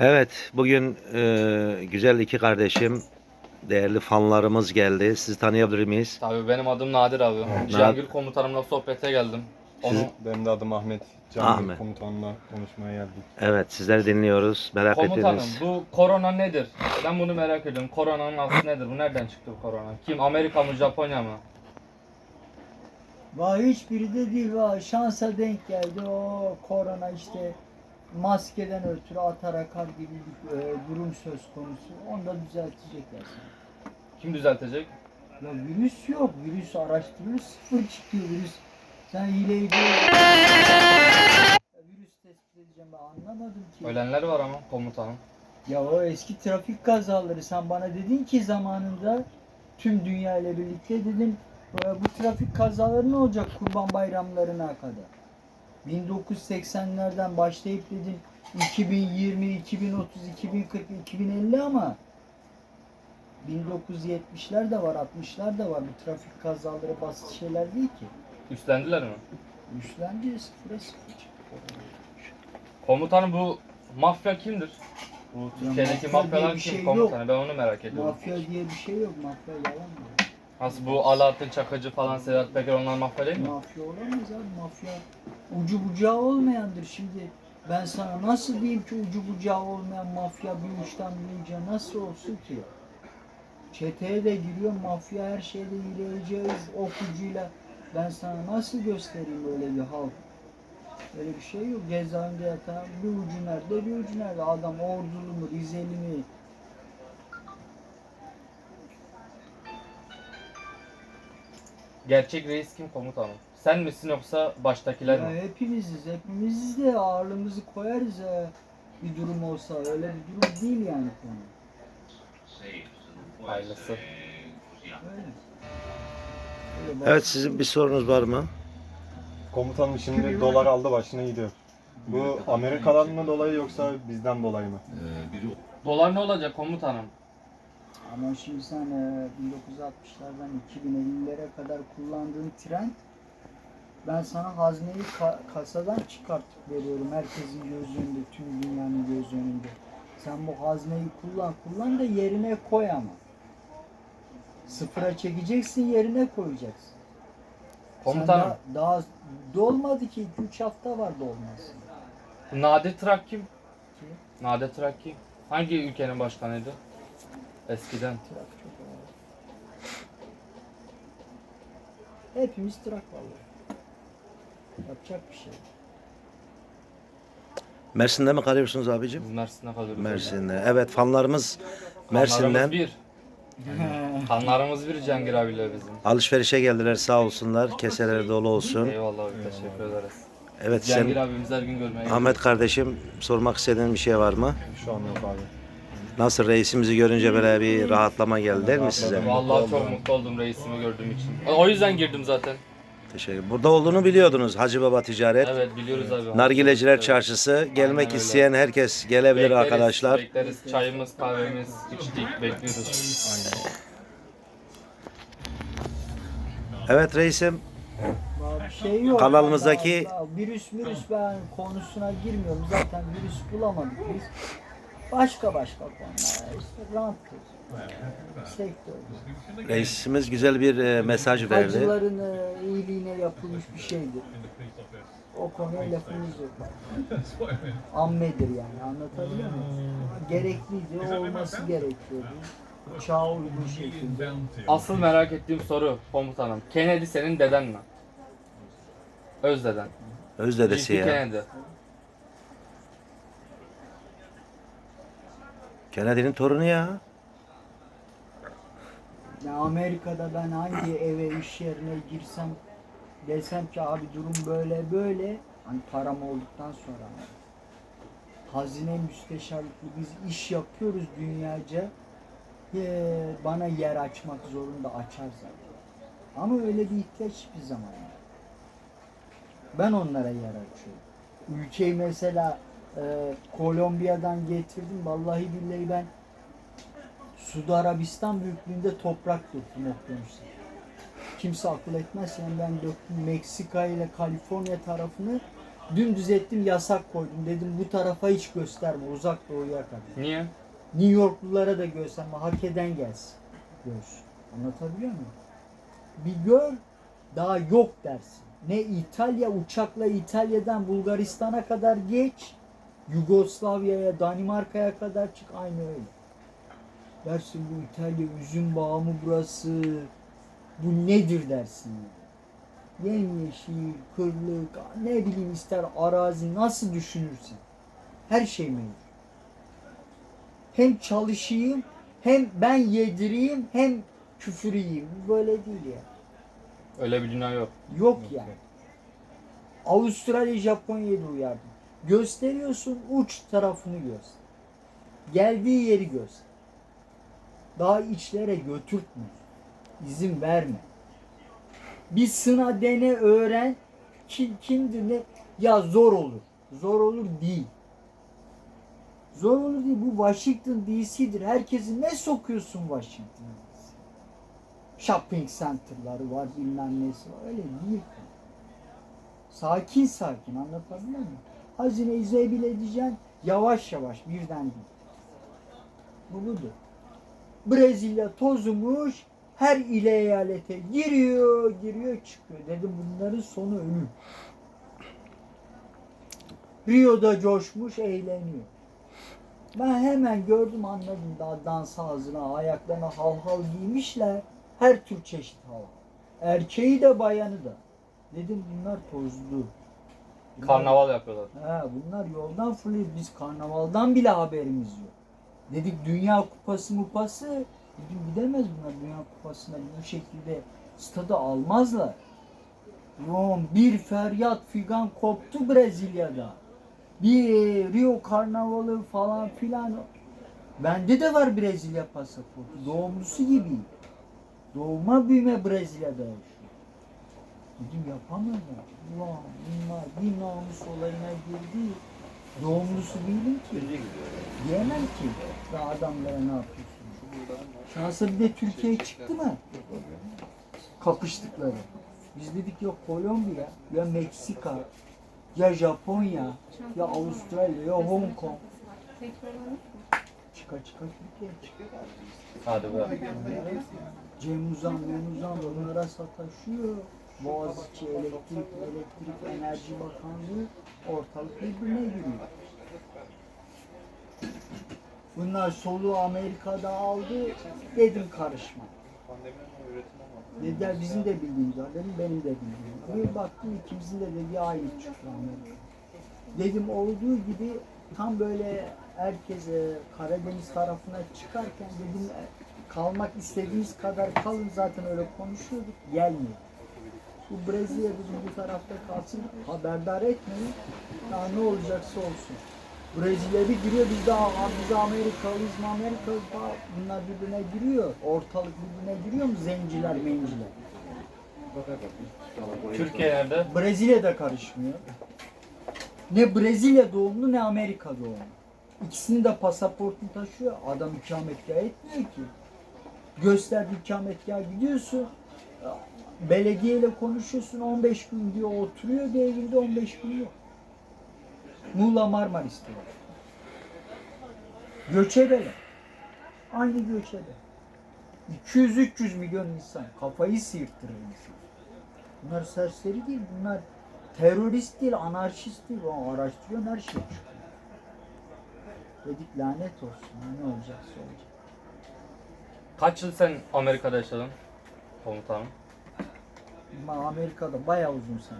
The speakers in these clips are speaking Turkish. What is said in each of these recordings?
Evet, bugün e, güzel iki kardeşim, değerli fanlarımız geldi. Sizi tanıyabilir miyiz? Tabii benim adım Nadir abi. Cihangir komutanımla sohbete geldim. Onu Benim de adım Ahmet. Cangil Ahmet. komutanla konuşmaya geldik. Evet, sizleri dinliyoruz. Merak komutanım ettiğiniz. bu korona nedir? Ben bunu merak ediyorum. Koronanın aslı nedir? Bu nereden çıktı bu korona? Kim? Amerika mı Japonya mı? Vay hiçbiri de değil vay şansa denk geldi o korona işte maskeden ötürü atar akar gibi bir e, durum söz konusu. Onu da düzeltecekler sana. Kim düzeltecek? Ya virüs yok. Virüs araştırılır sıfır çıkıyor virüs. Sen hileyi. Ya virüs tespit edeceğim ben anlamadım ki. Ölenler var ama komutanım. Ya o eski trafik kazaları sen bana dedin ki zamanında tüm dünya ile birlikte dedim "e, bu trafik kazaları ne olacak kurban bayramlarına kadar? 1980'lerden başlayıp dedin 2020, 2030, 2040, 2050 ama 1970'ler de var, 60'lar da var. Bu trafik kazaları basit şeyler değil ki. Üstlendiler mi? Güçlendi sıfıra sıfır. Komutanım bu mafya kimdir? Bu Türkiye'deki mafya mafyalar kim şey komutanım? Ben onu merak ediyorum. Mafya diye bir şey yok. Mafya yalan mı? Nasıl bu Alaaddin Çakıcı falan Sedat Peker onlar mafya değil mi? Mafya olamaz abi mafya. Ucu bucağı olmayandır şimdi. Ben sana nasıl diyeyim ki ucu bucağı olmayan mafya bir uçtan bir nasıl olsun ki? Çeteye de giriyor mafya her şeyde hileyeceğiz okucuyla. Ben sana nasıl göstereyim öyle bir halk? Öyle bir şey yok. Cezaevinde yatan bir ucu nerede bir ucu nerede? Adam ordulu mu Rizeli mi? Gerçek reis kim komutanım? Sen misin yoksa baştakiler Ya mi? hepimiziz, hepimiziz de ağırlığımızı koyarız ya. Bir durum olsa öyle bir durum değil yani konu. Hayırlısı. Öyle. Öyle bak- Evet, sizin bir sorunuz var mı? Komutanım şimdi dolar aldı başına gidiyor. Bu Amerika'dan mı dolayı yoksa bizden dolayı mı? Dolar ne olacak komutanım? Ama şimdi sen e, 1960'lardan 2050'lere kadar kullandığın trend ben sana hazneyi ka- kasadan çıkartıp veriyorum herkesin göz önünde, tüm dünyanın göz önünde. Sen bu hazneyi kullan, kullan da yerine koy ama. Sıfıra çekeceksin, yerine koyacaksın. Komutanım. Sen daha, daha dolmadı ki 2-3 hafta var dolması. Nadir Trak kim? Kim? Nadir Trak kim? Hangi ülkenin başkanıydı? Eskiden. Trak çok ağır. Hepimiz trak vallahi. Yapacak bir şey. yok. Mersin'de mi kalıyorsunuz abicim? Biz Mersin'de kalıyoruz. Mersin'de. Evet, fanlarımız Kanlarımız Mersin'den bir. Kanlarımız bir Cihangir abiyle bizim. alışverişe geldiler sağ olsunlar. Keseleri dolu olsun. Eyvallah abi teşekkür ederiz. Evet, Cihangir sen abimiz her gün görmeye Ahmet kardeşim sormak istediğin bir şey var mı? Şu an yok abi. Nasıl reisimizi görünce böyle bir rahatlama geldi değil mi size? Vallahi çok mutlu oldum reisimi gördüğüm için. O yüzden girdim zaten. Teşekkür. Burada olduğunu biliyordunuz Hacı Baba Ticaret. Evet biliyoruz abi. Nargileciler Evet. Çarşısı. Gelmek Aynen öyle. isteyen herkes gelebilir Bekleriz, arkadaşlar. Bekleriz. Çayımız, kahvemiz içtik, bekliyoruz. Aynen. Evet reisim. Bir şey yok. Kanalımızdaki- Daha- daha virüs virüs ben konusuna girmiyorum. Zaten virüs bulamadık biz. Başka başka konular. İşte ranttır. Sektör. Reisimiz güzel bir e, mesaj verdi. Hacıların e, iyiliğine yapılmış bir şeydir. O konuya lafımız yok. Ammedir yani anlatabiliyor muyum? Gerekliydi, o olması gerekiyordu. Çağa uygun şekilde. Asıl merak ettiğim soru komutanım. Kennedy senin deden mi? Öz deden. Öz dedesi ya. Kennedy. Kennedy'nin torunu ya. Ya Amerika'da ben hangi eve iş yerine girsem desem ki abi durum böyle böyle hani param olduktan sonra ama. hazine müsteşarlıklı biz iş yapıyoruz dünyaca Ee, bana yer açmak zorunda açar zaten. Ama öyle bir ihtiyaç hiçbir zaman. Ben onlara yer açıyorum. Ülkeyi mesela e, Kolombiya'dan getirdim. Vallahi billahi ben Suudi Arabistan büyüklüğünde toprak döktüm okyanusa. Kimse akıl etmez yani ben döktüm Meksika ile Kaliforniya tarafını Dümdüz ettim yasak koydum. Dedim bu tarafa hiç gösterme uzak doğuya kadar. Niye? New Yorklulara da gösterme hak eden gelsin. Görsün. Anlatabiliyor muyum? Bir gör daha yok dersin. Ne İtalya uçakla İtalya'dan Bulgaristan'a kadar geç. Yugoslavya'ya, Danimarka'ya kadar çık aynı öyle. Dersin bu İtalya üzüm bağı mı burası? Bu nedir dersin yani. Yemyeşil, kırlık, ne bileyim ister arazi nasıl düşünürsen. Her şey mevcut. Hem çalışayım, hem ben yedireyim, hem küfür yiyeyim. Böyle değil ya. Öyle bir dünya yok. Yok yani. Avustralya, Japonya'yı da uyardım. Gösteriyorsun uç tarafını göster. Geldiği yeri göster. Daha içlere götürtme. İzin verme. Bir sına dene öğren. Kim kimdir ne? Ya zor olur. Zor olur değil. Zor olur değil. Bu Washington DC'dir. Herkesi ne sokuyorsun Washington'a? Shopping center'ları var bilmem nesi var. Öyle değil. Sakin sakin anlatabiliyor muyum? Hazineyi zebil edeceksin. Yavaş yavaş birden değil. Bu budur. Brezilya tozumuş. Her ile eyalete giriyor, giriyor, çıkıyor. Dedim bunların sonu ölüm. Rio'da coşmuş, eğleniyor. Ben hemen gördüm anladım daha dans ağzına, ayaklarına hal hal giymişler. Her tür çeşit hal. Erkeği de bayanı da. Dedim bunlar tozlu. Bunlar- Karnaval yapıyorlar. He, bunlar yoldan fırlıyor. Biz karnavaldan bile haberimiz yok. Dedik Dünya Kupası mupası. Dedim gidemez bunlar Dünya Kupası'na bu şekilde stadı almazlar. Yoğun bir feryat figan koptu Brezilya'da. Bir Rio Karnavalı falan filan. Bende de var Brezilya pasaportu. Doğumlusu gibi. Doğuma büyüme Brezilya'da yaşıyor. Dedim yapamıyorlar. Ulan bunlar bir namus olayına girdi. Doğumlusu değilim ki. Diyemem ki. Daha adamlara ne yapıyorsun? Şansa bir de Türkiye çıktı mı? Kapıştıkları. Biz dedik ya Kolombiya, ya Meksika, ya Japonya, ya Avustralya, ya Hong Kong. Çıka çıka Türkiye çıkıyor. Hadi be. Cem Uzan, Cem Uzan bunlara sataşıyor. Boğaziçi Elektrik, Elektrik Enerji Bakanlığı ortalık birbirine giriyor. Bunlar soluğu Amerika'da aldı. Dedim karışma. Dediler bizim de bildiğimiz. Dedim benim de bildiğim. Bir baktım ikimizin de dediği aynı çıktı Amerika. Dedim olduğu gibi tam böyle herkese Karadeniz tarafına çıkarken dedim "E, kalmak istediğiniz kadar kalın zaten öyle konuşuyorduk. Gelmiyor. Bu Brezilya dedim bu tarafta kalsın haberdar etmeyin. Daha ne olacaksa olsun. Brezilya bir giriyor biz de "Aa, biz Amerikalıyız mı Amerikalıyız falan. Bunlar birbirine giriyor. Ortalık birbirine giriyor mu zenciler menciler? Türkiye'lerde Brezilya'da karışmıyor. Ne Brezilya doğumlu ne Amerika doğumlu. İkisinin de pasaportunu taşıyor. Adam ikametgah etmiyor ki. Gösterdi ikametgah gidiyorsun. Belediyeyle konuşuyorsun 15 gün diyor oturuyor diye evinde 15 gün yok. Muğla Marmaris'te var. Göçebeler. Aynı göçebe. 200-300 milyon insan. Kafayı sıyırttırır insan. Bunlar serseri değil, bunlar terörist değil, anarşist değil. O araştırıyor her şey çıkıyor. Dedik lanet olsun, ne olacaksa olacak. kaç yıl sen Amerika'da yaşadın? Komutanım. Amerika'da bayağı uzun sene.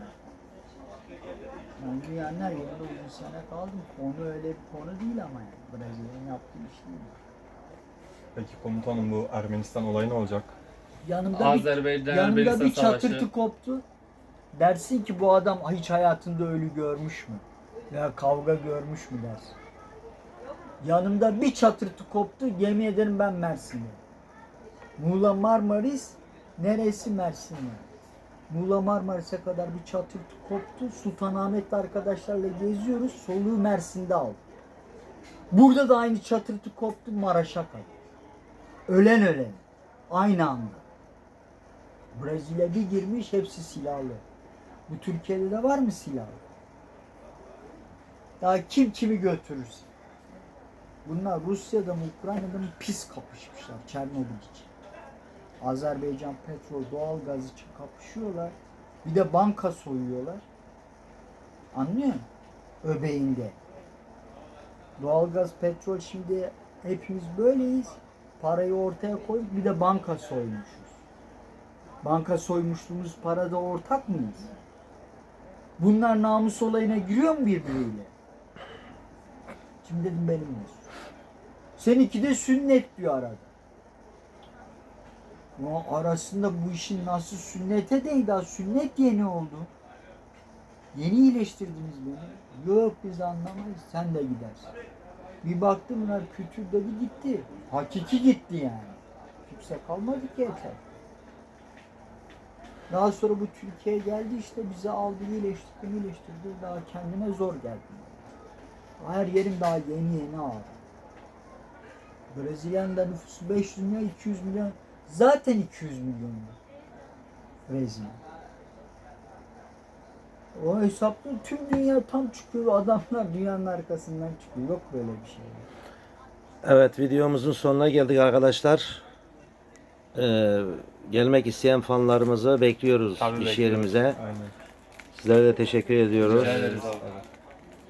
Ben dünyanın her yerinde uzun sene kaldım. Konu öyle bir konu değil ama yani. Brezilya'nın yaptığı iş değil. Peki komutanım bu Ermenistan olayı ne olacak? Yanımda bir Azerbaycan Yanımda bir çatırtı savaşı. koptu. Dersin ki bu adam hiç hayatında ölü görmüş mü? Ya kavga görmüş mü dersin. Yanımda bir çatırtı koptu. Yemin ederim ben Mersin'de. Muğla Marmaris neresi Mersin yani? Muğla Marmaris'e kadar bir çatırtı koptu. Sultanahmet'te arkadaşlarla geziyoruz. Soluğu Mersin'de aldı. Burada da aynı çatırtı koptu Maraş'a kadar. Ölen ölen. Aynı anda. Brezilya bir girmiş hepsi silahlı. Bu Türkiye'de de var mı silahlı? Daha kim kimi götürürse. Bunlar Rusya'da mı Ukrayna'da mı pis kapışmışlar Çernobil için. Azerbaycan petrol, doğal gaz için kapışıyorlar. Bir de banka soyuyorlar. Anlıyor musun? Öbeğinde. Doğalgaz, petrol şimdi hepimiz böyleyiz. Parayı ortaya koyup bir de banka soymuşuz. Banka soymuşluğumuz parada ortak mıyız? Bunlar namus olayına giriyor mu birbiriyle? Şimdi dedim benim olsun. Seninki de sünnet diyor arada. Ya arasında bu işin nasıl sünnete değil daha sünnet yeni oldu. Yeni iyileştirdiniz beni. Yok biz anlamayız sen de gidersin. Bir baktım bunlar kültür dedi gitti. Hakiki gitti yani. Kimse kalmadı ki yeter. Daha sonra bu Türkiye geldi işte bizi aldı iyileştirdi iyileştirdi daha kendine zor geldi. Her yerin daha yeni yeni ağrı. Brezilya'nın nüfusu 500 milyon 200 milyon zaten 200 milyon Brezilya. O hesapta tüm dünya tam çıkıyor adamlar dünyanın arkasından çıkıyor. Yok böyle bir şey. Evet videomuzun sonuna geldik arkadaşlar. Ee, gelmek isteyen fanlarımızı bekliyoruz Tabii iş bekliyoruz. yerimize. Aynen. Sizlere de teşekkür ediyoruz. Rica ederiz.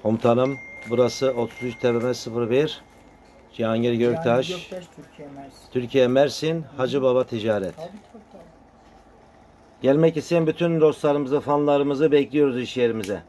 Komutanım burası 33 TRN 01 Cihangir Göktaş, Türkiye Mersin. Türkiye Mersin Hacı Baba Ticaret. Tabii tabii tabii. Gelmek isteyen bütün dostlarımızı, fanlarımızı bekliyoruz iş yerimize.